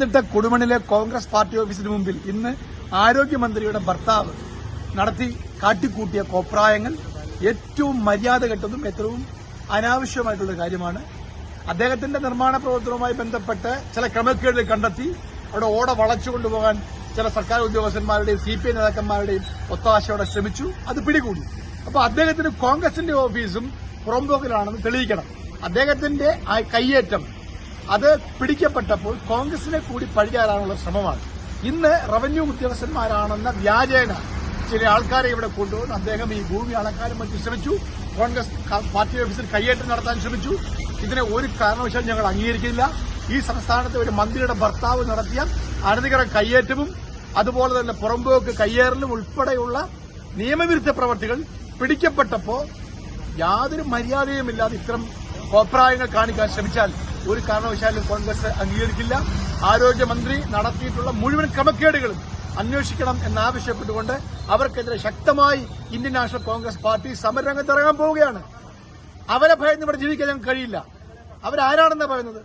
Pathanamthitta കൊടുമണിലെ Congress party ഓഫീസിന് മുമ്പിൽ ഇന്ന് ആരോഗ്യമന്ത്രിയുടെ ഭർത്താവ് നടത്തി കാട്ടിക്കൂട്ടിയ കോപ്രായങ്ങൾ ഏറ്റവും മര്യാദ കെട്ടതും ഏറ്റവും അനാവശ്യമായിട്ടുള്ള കാര്യമാണ്. അദ്ദേഹത്തിന്റെ നിർമ്മാണ പ്രവർത്തനവുമായി ബന്ധപ്പെട്ട് ചില ക്രമക്കേടുകൾ കണ്ടെത്തി അവിടെ ഓട വളച്ചു കൊണ്ടുപോകാൻ ചില സർക്കാർ ഉദ്യോഗസ്ഥന്മാരുടെയും സി പി ഐ നേതാക്കന്മാരുടെയും ഒത്താശയോടെ ശ്രമിച്ചു. അത് പിടികൂടി. അപ്പൊ അദ്ദേഹത്തിന് കോൺഗ്രസിന്റെ ഓഫീസും പുറംപോക്കിലാണെന്ന് തെളിയിക്കണം. അദ്ദേഹത്തിന്റെ കയ്യേറ്റം അത് പിടിക്കപ്പെട്ടപ്പോൾ കോൺഗ്രസിനെ കൂടി പഴിചാരാനുള്ള ശ്രമമാണ്. ഇന്ന് റവന്യൂ ഉദ്യോഗസ്ഥന്മാരാണെന്ന വ്യാജേന ചില ആൾക്കാരെ ഇവിടെ കൊണ്ടുവന്ന് അദ്ദേഹം ഈ ഭൂമി അളക്കാനും മറ്റും ശ്രമിച്ചു. കോൺഗ്രസ് പാർട്ടി ഓഫീസിൽ കയ്യേറ്റം നടത്താൻ ശ്രമിച്ചു. ഇതിനെ ഒരു കാരണവശാലും ഞങ്ങൾ അംഗീകരിക്കില്ല ഈ സംസ്ഥാനത്തെ ഒരു മന്ത്രിയുടെ ഭർത്താവ് നടത്തിയ അനധികൃത കയ്യേറ്റവും അതുപോലെ തന്നെ പുറമ്പോക്ക് കയ്യേറലും ഉൾപ്പെടെയുള്ള നിയമവിരുദ്ധ പ്രവർത്തികൾ പിടിക്കപ്പെട്ടപ്പോ യാതൊരു മര്യാദയുമില്ലാതെ ഇത്തരം അഭിപ്രായങ്ങൾ കാണിക്കാൻ ശ്രമിച്ചാൽ ഒരു കാരണവശാലും കോൺഗ്രസ് അംഗീകരിക്കില്ല. ആരോഗ്യമന്ത്രി നടത്തിയിട്ടുള്ള മുഴുവൻ ക്രമക്കേടുകളും അന്വേഷിക്കണം എന്നാവശ്യപ്പെട്ടുകൊണ്ട് അവർക്കെതിരെ ശക്തമായി ഇന്ത്യൻ നാഷണൽ കോൺഗ്രസ് പാർട്ടി സമരരംഗത്ത് ഇറങ്ങാൻ പോവുകയാണ്. അവരെ ഭയന്ന് ഇവിടെ ജീവിക്കാൻ ഞങ്ങൾക്ക് കഴിയില്ല. അവരാരാണെന്നാ പറയുന്നത്?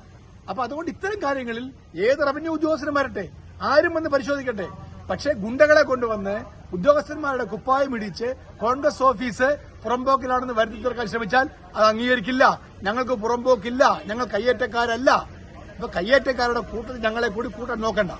അപ്പൊ അതുകൊണ്ട് ഇത്തരം കാര്യങ്ങളിൽ ഏത് റവന്യൂ ഉദ്യോഗസ്ഥനും വരട്ടെ ആരും വന്ന് പരിശോധിക്കട്ടെ. പക്ഷേ ഗുണ്ടകളെ കൊണ്ടുവന്ന് ഉദ്യോഗസ്ഥന്മാരുടെ കുപ്പായം ഇടിച്ച് കോൺഗ്രസ് ഓഫീസ് പുറമ്പോക്കിലാണെന്ന് വരുത്തി തീർക്കാൻ ശ്രമിച്ചാൽ അത് അംഗീകരിക്കില്ല. ഞങ്ങൾക്ക് പുറമ്പോക്കില്ല ഞങ്ങൾ കയ്യേറ്റക്കാരല്ല. ഇപ്പൊ കയ്യേറ്റക്കാരുടെ കൂട്ടത്തിൽ ഞങ്ങളെ കൂടി കൂട്ടാൻ നോക്കണ്ട.